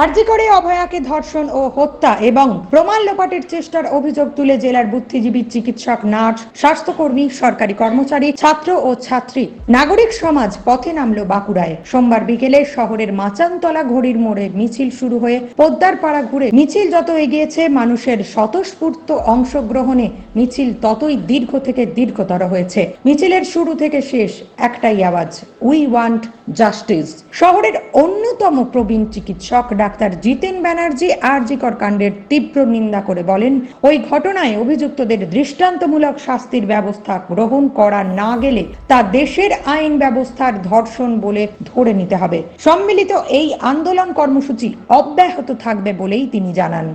আরজি করে অভয়াকে ধর্ষণ ও হত্যা এবং প্রমাণ লোপাটের চেষ্টার অভিযোগ তুলে জেলার বুদ্ধিজীবী চিকিৎসক, নার্স, স্বাস্থ্যকর্মী, সরকারি কর্মচারী, ছাত্র ও ছাত্রী। নাগরিক সমাজ পথে নামল বাঁকুড়ায়। সোমবার বিকেলে শহরের মাচানতলা ঘড়ির মোড়ে মিছিল শুরু হয়ে পোদ্দার পাড়া ঘুরে মিছিল যত এগিয়েছে, মানুষের স্বতঃস্ফূর্ত অংশগ্রহণে মিছিল ততই দীর্ঘ থেকে দীর্ঘতর হয়েছে। মিছিলের শুরু থেকে শেষ একটাই আওয়াজ উই ওয়ান্ট জাস্টিস শহরের অন্যতম প্রবীণ চিকিৎসক ডাক্তার জিতেন ব্যানার্জি আরজিকর কাণ্ডের তীব্র নিন্দা করে বলেন, ওই ঘটনায় অভিযুক্তদের দৃষ্টান্তমূলক শাস্তির ব্যবস্থা গ্রহণ করা না গেলে তা দেশের আইন ব্যবস্থার ধর্ষণ বলে ধরে নিতে হবে। সম্মিলিত এই আন্দোলন কর্মসূচি অব্যাহত থাকবে বলেই তিনি জানান।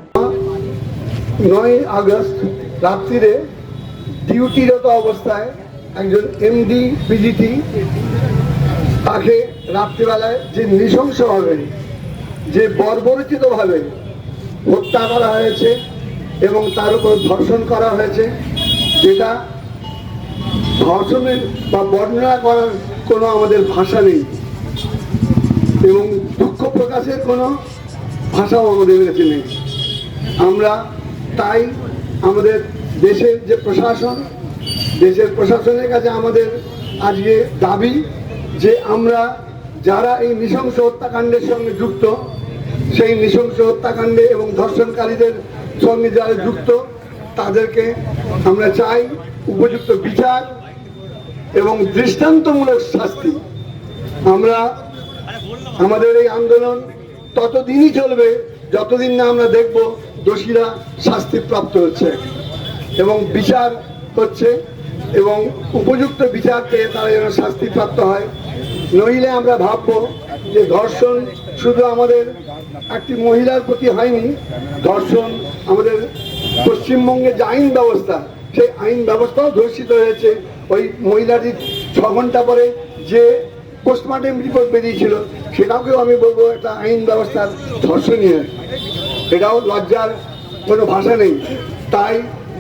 নয় আগস্ট, রাত্রিরে ডিউটিরত অবস্থায় একজন এমডি, পিজিটি, তাকে রাত্রিবেলায় যে নৃশংসভাবে যে বর্বরচিতভাবে হত্যা করা হয়েছে এবং তার উপর ধর্ষণ করা হয়েছে, যেটা ধর্ষণের বা বর্ণনা করার কোনো আমাদের ভাষা নেই এবং দুঃখ প্রকাশের কোনো ভাষাও আমাদের কাছে নেই। আমরা তাই আমাদের দেশের যে প্রশাসন, দেশের প্রশাসনের কাছে আমাদের আজকে দাবি যে আমরা যারা এই নৃশংস হত্যাকাণ্ডের সঙ্গে যুক্ত, সেই নৃশংস হত্যাকাণ্ডে এবং ধর্ষণকারীদের সঙ্গে যারা যুক্ত, তাদেরকে আমরা চাই উপযুক্ত বিচার এবং দৃষ্টান্তমূলক শাস্তি। আমরা আমাদের এই আন্দোলন ততদিনই চলবে যতদিন না আমরা দেখব দোষীরা শাস্তি প্রাপ্ত হচ্ছে। এবং বিচার হচ্ছে এবং উপযুক্ত বিচার পেয়ে তারা যেন শাস্তি প্রাপ্ত হয়। নইলে আমরা ভাববো যে ধর্ষণ শুধু আমাদের একটি মহিলার প্রতি হয়নি, ধর্ষণ আমাদের পশ্চিমবঙ্গে যে আইন ব্যবস্থা, সেই আইন ব্যবস্থাও ধর্ষিত হয়েছে। ওই মহিলাটি ছ ঘণ্টা পরে যে পোস্টমর্টেম রিপোর্ট বেরিয়েছিল, সেটাকেও আমি বলব একটা আইন ব্যবস্থার ধর্ষণীয়। এটাও লজ্জার কোনো ভাষা নেই। তাই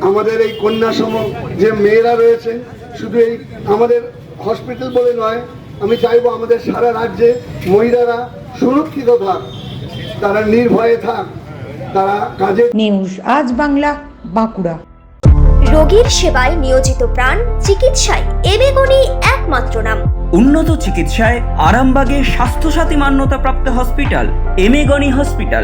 আমাদের এই কন্যাসম যে মেয়েরা রয়েছে, শুধু এই আমাদের হসপিটাল বলে নয় আমি চাইব আমাদের সারা রাজ্যে মহিলারা সুরক্ষিত থাক তারা নির্ভয়ে থাক তারা কাজে নিউজ আজ বাংলা বাঁকুড়া। রোগীর সেবায় নিয়োজিত প্রাণ চিকিৎসায় এবেগুনি একমাত্র নাম। উন্নত চিকিৎসায় আরামবাগে স্বাস্থ্যসাথী মান্যতাপ্রাপ্ত হসপিটাল এমেগনি হসপিটাল।